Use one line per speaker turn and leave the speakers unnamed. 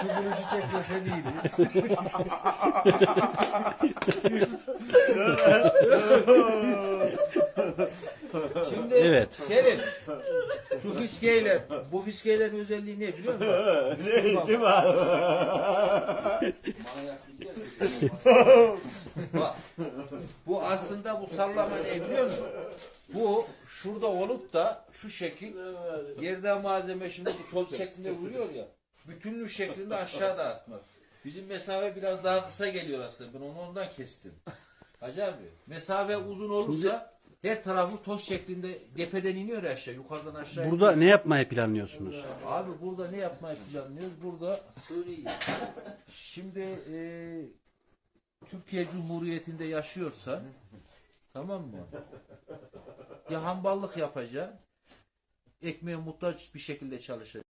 Şu gülüşü çekmesen iyiydi. Şimdi
Evet.
Senin şu fiskeyle bu fiskelerin özelliği ne biliyor musun?
Ne, değil mi abi?
Bak, bu aslında bu sallama ne biliyor musun? Bu şurada olup da şu şekil yerden malzeme şimdi bu toz şeklinde vuruyor ya. Bütünlük şeklinde aşağıda atmak. Bizim mesafe biraz daha kısa geliyor aslında. Ben onu ondan kestim. Hacı abi mesafe uzun olursa her tarafı toz şeklinde tepeden iniyor aşağı yukarıdan aşağı.
Burada ne yapmayı planlıyorsunuz?
Abi burada ne yapmayı planlıyoruz? Burada söyleyeyim. Şimdi e, Türkiye Cumhuriyeti'nde yaşıyorsa tamam mı? Ya hamballık yapacak ekmeğe muhtaç bir şekilde çalışacak.